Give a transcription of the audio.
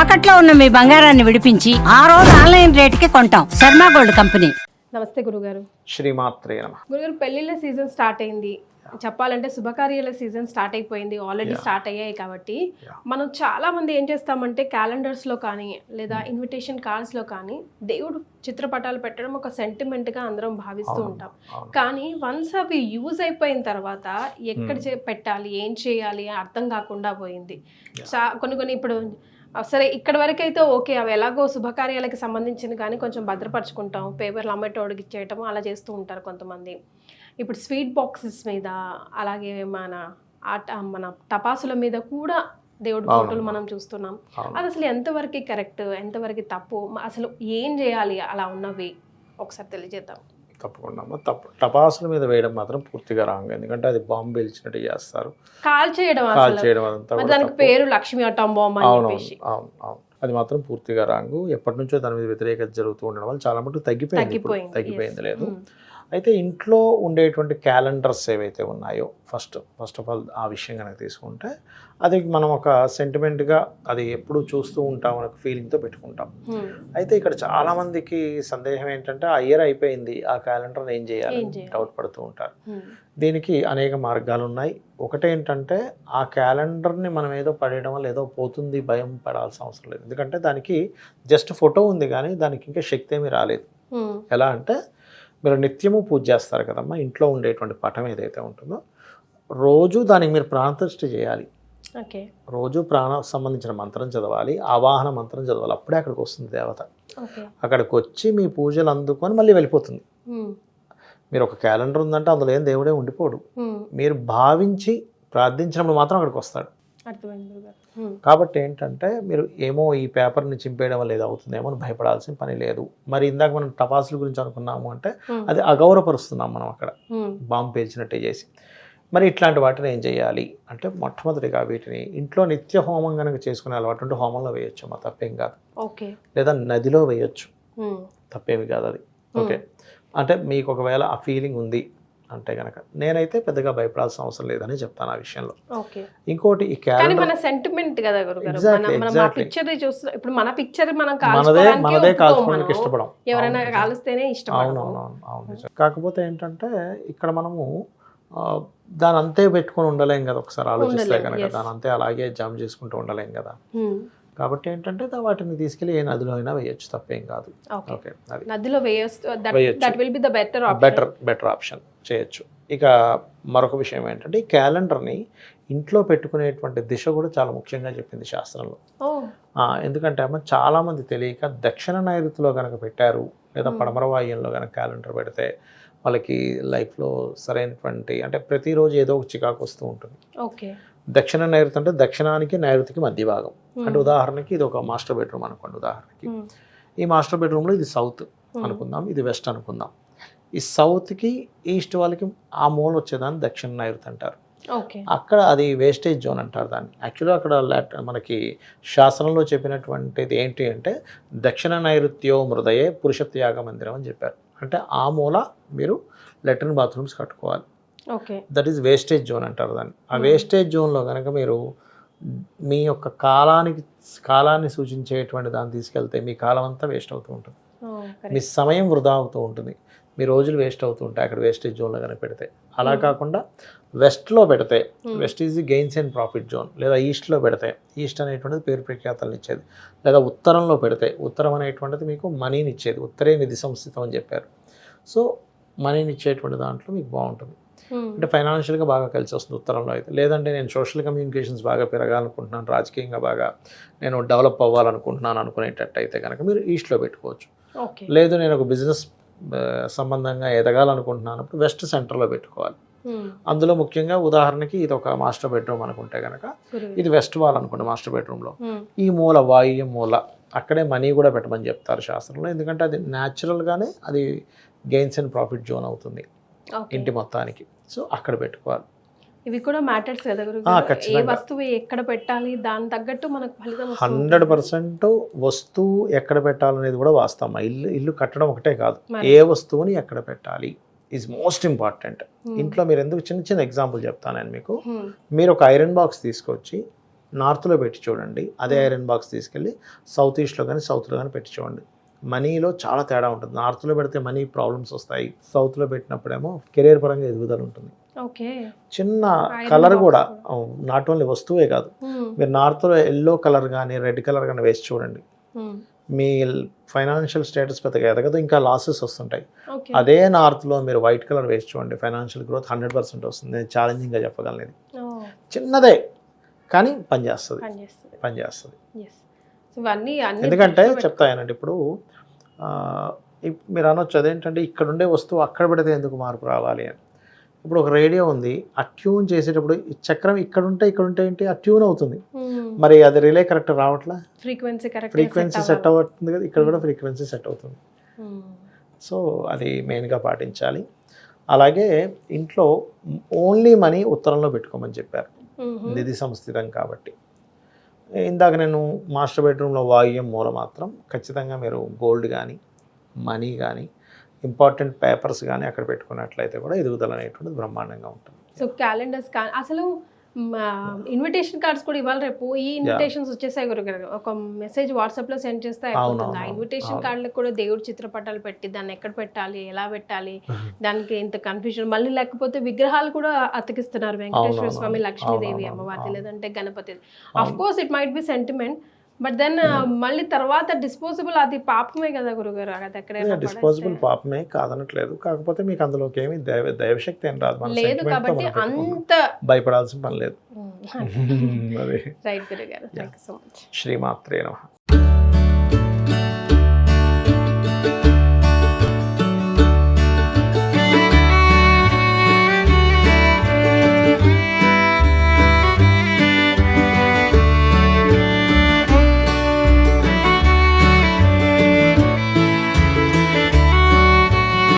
తాకట్లో ఉన్న మీ బంగారాన్ని విడిపించి ఆ రోజు ఆన్లైన్ రేటుకి కొంటాం. Sharma gold company. నమస్తే గురుగారు. శ్రీమాత్రే నమ. గురుగారు పెళ్ళిళ్ళ సీజన్ స్టార్ట్ అయింది. చెప్పాలంటే శుభకార్యాల సీజన్ స్టార్ట్ అయిపోయింది. ఆల్రెడీ స్టార్ట్ అయ్యాయి కాబట్టి మనం చాలా మంది ఏం చేస్తామంటే క్యాలెండర్స్లో కానీ లేదా ఇన్విటేషన్ కార్డ్స్లో కానీ దేవుడు చిత్రపటాలు పెట్టడం ఒక సెంటిమెంట్గా అందరం భావిస్తూ ఉంటాం. కానీ వన్స్ అవి యూజ్ అయిపోయిన తర్వాత ఎక్కడ చే- పెట్టాలి ఏం చేయాలి అర్థం కాకుండా పోయింది. కొన్ని కొన్ని ఇప్పుడు సరే ఇక్కడ వరకు అయితే ఓకే అవి ఎలాగో శుభకార్యాలకు సంబంధించిన కానీ కొంచెం భద్రపరుచుకుంటాం. పేపర్లు అమ్మేటోడికి ఇచ్చేయటం అలా చేస్తూ ఉంటారు కొంతమంది. ఇప్పుడు స్వీట్ బాక్సెస్ మీద అలాగే మన ఆట మన టపాసుల మీద కూడా దేవుడి. ఫోటోలు మనం చూస్తున్నాం. అది అసలు ఎంతవరకు కరెక్ట్ ఎంతవరకు తప్పు అసలు ఏం చేయాలి అలా ఉన్నవి? ఒకసారి తెలియజేద్దాం. తప్పకుండా అమ్మ. తప్పు టపాసుల మీద వేయడం మాత్రం పూర్తిగా రాంగ్ ఎందుకంటే అది బాంబు పేల్చినట్టు చేస్తారు కాల్ చేయడం కాల్ చేయడం అదంతా మరి కూడా దానికి తప్పు. పేరు లక్ష్మి అటం బాంబ్ అని అవును చెప్పేసి అవును అవును అది మాత్రం పూర్తిగా రాంగు ఎప్పటి నుంచో దాని మీద వ్యతిరేకత జరుగుతూ ఉండడం వల్ల చాలా మటుకు తగ్గిపోయింది ఇప్పుడు. తగ్గిపోయింది తగ్గిపోయింది. లేదు ఉమ్. అయితే ఇంట్లో ఉండేటువంటి క్యాలెండర్స్ ఏవైతే ఉన్నాయో ఫస్ట్ ఫస్ట్ ఆఫ్ ఆల్ ఆ విషయం కనుక తీసుకుంటే అది మనం ఒక సెంటిమెంట్గా అది ఎప్పుడు చూస్తూ ఉంటాం అనే ఫీలింగ్తో పెట్టుకుంటాం. అయితే ఇక్కడ చాలా మందికి సందేహం ఏంటంటే ఆ ఇయర్ అయిపోయింది ఆ క్యాలెండర్ ఏం చేయాలి? డౌట్ పడుతూ ఉంటారు. దీనికి అనేక మార్గాలు ఉన్నాయి ఒకటేంటంటే ఆ క్యాలెండర్ని మనం ఏదో పడేయడం వల్ల ఏదో పోతుంది భయం పడాల్సిన అవసరం లేదు ఎందుకంటే దానికి జస్ట్ ఫోటో ఉంది కానీ దానికి ఇంకా శక్తి ఏమీ రాలేదు. ఎలా అంటే మీరు నిత్యము పూజ చేస్తారు కదమ్మా ఇంట్లో ఉండేటువంటి పటం ఏదైతే ఉంటుందో రోజు దానికి మీరు ప్రాణప్రతిష్ఠ చేయాలి. ఓకే. రోజు ప్రాణ సంబంధించిన మంత్రం చదవాలి ఆవాహన మంత్రం చదవాలి అప్పుడే అక్కడికి వస్తుంది దేవత. అక్కడికి వచ్చి మీ పూజలు అందుకొని మళ్ళీ వెళ్ళిపోతుంది. మీరు ఒక క్యాలెండర్ ఉందంటే అందులో ఏం దేవుడే ఉండిపోడు. మీరు భావించి ప్రార్థించినప్పుడు మాత్రం అక్కడికి వస్తాడు. కాబట్టి ఏంటంటే మీరు ఏమో ఈ పేపర్ని చింపేయడం వల్ల ఏదో అవుతుందేమో అని భయపడాల్సిన పని లేదు. మరి ఇందాక మనం టపాసుల గురించి అనుకున్నాము అంటే ఉమ్. అది అగౌరవపరుస్తున్నాం మనం అక్కడ. ఉమ్. బాంబు పేల్చినట్టే చేసి. మరి ఇట్లాంటి వాటిని ఏం చేయాలి? అంటే మొట్టమొదటిగా వీటిని ఇంట్లో నిత్య హోమం కనుక చేసుకునే అలవాటు ఉంటే హోమంలో వేయొచ్చు మా తప్పేం కాదు. ఓకే. లేదా నదిలో వేయొచ్చు. తప్పేమి కాదు అది. ఓకే. అంటే మీకు ఒకవేళ ఆ ఫీలింగ్ ఉంది అంటే కనుక నేనైతే పెద్దగా భయపడాల్సిన అవసరం లేదని చెప్తాను ఆ విషయంలో. ఇంకోటి ఈ మన సెంటిమెంట్ కదా ఇప్పుడు మన పిక్చర్ మనం మనదే మనదే కాల్చుకోవడానికి. ఇష్టపడం. ఎవరైనా. కాలుస్తేనే ఇష్టం. కాకపోతే ఏంటంటే ఇక్కడ మనము దాని అంతే పెట్టుకొని ఉండలేం కదా ఒకసారి ఆలోచిస్తే కనుక. దాని అంతే అలాగే జామ్ చేసుకుంటూ ఉండలేం కదా. కాబట్టి ఏంటంటే వాటిని తీసుకెళ్ళి ఏ నదిలో అయినా వేయొచ్చు తప్పేం కాదు. ఓకే. అది. నదిలో బెటర్ బెటర్ బెటర్ ఆప్షన్ చేయొచ్చు. ఇక మరొక విషయం ఏంటంటే ఈ క్యాలెండర్ని ఇంట్లో పెట్టుకునేటువంటి దిశ కూడా చాలా ముఖ్యంగా చెప్పింది శాస్త్రంలో. ఎందుకంటే అమ్మ చాలామంది తెలియక దక్షిణ నైరుతిలో కనుక పెట్టారు లేదా పడమర వాయువ్యంలో కనుక క్యాలెండర్ పెడితే వాళ్ళకి లైఫ్లో సరైనటువంటి అంటే ప్రతిరోజు ఏదో ఒక చికాకు వస్తూ ఉంటుంది. ఓకే. దక్షిణ నైరుతి అంటే దక్షిణానికి నైరుతికి మధ్య భాగం. అంటే ఉదాహరణకి ఇది ఒక మాస్టర్ బెడ్రూమ్ అనుకోండి ఉదాహరణకి. ఈ మాస్టర్ బెడ్రూమ్లో ఇది సౌత్ అనుకుందాం ఇది వెస్ట్ అనుకుందాం. ఈ సౌత్కి ఈస్ట్ వాళ్ళకి ఆ మూల వచ్చేదాన్ని దక్షిణ నైరుతి అంటారు. ఓకే. అక్కడ అది వేస్టేజ్ జోన్ అంటారు దాన్ని. యాక్చువల్గా అక్కడ మనకి శాసనంలో చెప్పినటువంటిది ఏంటి అంటే దక్షిణ నైరుత్యో మృదయే పురుష త్యాగ మందిరం అని చెప్పారు. అంటే ఆ మూల మీరు లెట్రిన్ బాత్రూమ్స్ కట్టుకోవాలి. Okay. That is wastage zone అంటారు దాన్ని. ఆ వేస్టేజ్ జోన్లో కనుక మీరు మీ యొక్క కాలానికి కాలాన్ని సూచించేటువంటి దాన్ని తీసుకెళ్తే మీ కాలం అంతా వేస్ట్ అవుతూ ఉంటుంది. మీ సమయం వృధా అవుతూ ఉంటుంది. మీ రోజులు వేస్ట్ అవుతూ ఉంటాయి అక్కడ వేస్టేజ్ జోన్లో కనుక పెడితే. అలా కాకుండా వెస్ట్లో పెడితే west is the gains and profit zone లేదా ఈస్ట్లో పెడితే ఈస్ట్ అనేటువంటిది పేరు ప్రఖ్యాతలను ఇచ్చేది. లేదా ఉత్తరంలో పెడితే ఉత్తరం అనేటువంటిది మీకు మనీని ఇచ్చేది ఉత్తరే నిధి సంస్థితం అని చెప్పారు. సో మనీని ఇచ్చేటువంటి దాంట్లో మీకు బాగుంటుంది. అంటే ఫైనాన్షియల్గా బాగా కలిసి వస్తుంది ఉత్తరంలో అయితే. లేదంటే నేను సోషల్ కమ్యూనికేషన్స్ బాగా పెరగాలనుకుంటున్నాను రాజకీయంగా బాగా నేను డెవలప్ అవ్వాలనుకుంటున్నాను అనుకునేటట్టు అయితే కనుక మీరు ఈస్ట్లో పెట్టుకోవచ్చు. లేదు నేను ఒక బిజినెస్ సంబంధంగా ఎదగాలనుకుంటున్నాను అప్పుడు వెస్ట్ సెంటర్లో పెట్టుకోవాలి. అందులో ముఖ్యంగా ఉదాహరణకి ఇది ఒక మాస్టర్ బెడ్రూమ్ అనుకుంటే కనుక ఇది వెస్ట్ వాల్ అనుకోండి మాస్టర్ బెడ్రూమ్లో. ఈ మూల వాయు మూల అక్కడే మనీ కూడా పెట్టమని చెప్తారు శాస్త్రంలో. ఎందుకంటే అది న్యాచురల్గానే అది గెయిన్స్ అండ్ ప్రాఫిట్ జోన్ అవుతుంది ఇంటి మొత్తానికి. సో అక్కడ పెట్టుకోవాలి. ఇవి కూడా మ్యాటర్స్ కదా ఏ. వస్తువు ఎక్కడ పెట్టాలి? దాని తగ్గట్టు మనకు ఫలితం. హండ్రెడ్ పర్సెంట్ వస్తువు ఎక్కడ పెట్టాలనేది కూడా వాస్తవం. ఇల్లు ఇల్లు కట్టడం ఒకటే కాదు. ఏ వస్తువుని ఎక్కడ పెట్టాలి ఈజ్ మోస్ట్ ఇంపార్టెంట్ Hmm. ఇంట్లో మీరు ఎందుకు చిన్న చిన్న ఎగ్జాంపుల్ చెప్తాను నేను మీకు. Hmm. మీరు ఒక ఐరన్ బాక్స్ తీసుకొచ్చి నార్త్లో పెట్టి చూడండి. అదే ఐరన్ బాక్స్ తీసుకెళ్ళి సౌత్ ఈస్ట్లో కానీ సౌత్లో కానీ పెట్టి చూడండి. మనీలో చాలా తేడా ఉంటుంది. నార్త్లో పెడితే మనీ ప్రాబ్లమ్స్ వస్తాయి. సౌత్లో పెట్టినప్పుడేమో కెరీర్ పరంగా ఎదుగుదల ఉంటుంది. చిన్న కలర్ కూడా. నాట్ ఓన్లీ వస్తువే కాదు. మీరు నార్త్లో ఎల్లో కలర్ కానీ రెడ్ కలర్ కానీ వేసి చూడండి. మీ ఫైనాన్షియల్ స్టేటస్ పెద్దగా ఎదగదు ఇంకా లాసెస్ వస్తుంటాయి. అదే నార్త్లో మీరు వైట్ కలర్ వేసి చూడండి ఫైనాన్షియల్ గ్రోత్ హండ్రెడ్ పర్సెంట్ వస్తుంది. నేను ఛాలెంజింగ్గా చెప్పగలను ఇది చిన్నదే కానీ పనిచేస్తుంది పనిచేస్తుంది ఎందుకంటే చెప్తాయనండి ఇప్పుడు మీరు అనొచ్చు అదేంటంటే ఇక్కడ ఉండే వస్తువు అక్కడ పెడితే ఎందుకు మార్పు రావాలి అని. ఇప్పుడు ఒక రేడియో ఉంది ఆ ట్యూన్ చేసేటప్పుడు ఈ చక్రం ఇక్కడ ఉంటే ఇక్కడ ఉంటే ఏంటి? ఆ ట్యూన్ అవుతుంది. మరి అది రిలే కరెక్ట్ రావట్లా? ఫ్రీక్వెన్సీ కరెక్ట్ ఫ్రీక్వెన్సీ సెట్ అవుతుంది కదా ఇక్కడ కూడా ఫ్రీక్వెన్సీ సెట్ అవుతుంది. సో అది మెయిన్గా పాటించాలి. అలాగే ఇంట్లో ఓన్లీ మనీ ఉత్తరంలో పెట్టుకోమని చెప్పారు. నిధి సంస్థితం కాబట్టి. ఇందాక నేను మాస్టర్ బెడ్రూమ్లో వాయువ్యం మూల మాత్రం ఖచ్చితంగా మీరు గోల్డ్ కానీ మనీ కానీ ఇంపార్టెంట్ పేపర్స్ కానీ అక్కడ పెట్టుకున్నట్లయితే కూడా ఎదుగుదల అనేటువంటిది బ్రహ్మాండంగా ఉంటుంది. సో క్యాలెండర్స్ అసలు ఇన్విటేషన్ కార్డ్స్ కూడా ఇవాళ రేపు. ఈ ఇన్విటేషన్స్ వచ్చేసాయి గురుగారు ఒక మెసేజ్ వాట్సాప్లో సెండ్ చేస్తే అయిపోతుంది. ఆ ఇన్విటేషన్. కార్డులకు కూడా దేవుడి చిత్రపటాలు పెట్టి దాన్ని ఎక్కడ పెట్టాలి ఎలా పెట్టాలి దానికి ఇంత కన్ఫ్యూజన్ మళ్ళీ లేకపోతే విగ్రహాలు కూడా అతికిస్తున్నారు. వెంకటేశ్వర స్వామి. లక్ష్మీదేవి అమ్మవారి. లేదంటే Ganapati of course it might be sentiment but then మళ్ళీ తర్వాత డిస్పోజబుల్ అది పాపమే కదా గురుగారు. అది ఎక్కడైనా డిస్పోజబుల్. పాపమే కాదనట్లేదు. కాకపోతే మీకు అందులోకి ఏమి దైవ దైవశక్తి ఏం రాదు. లేదు కాబట్టి. అంత భయపడాల్సిన పని లేదు. రైట్ గురుగారు. థ్యాంక్ యూ సో మచ్ శ్రీమాత్రే నమః.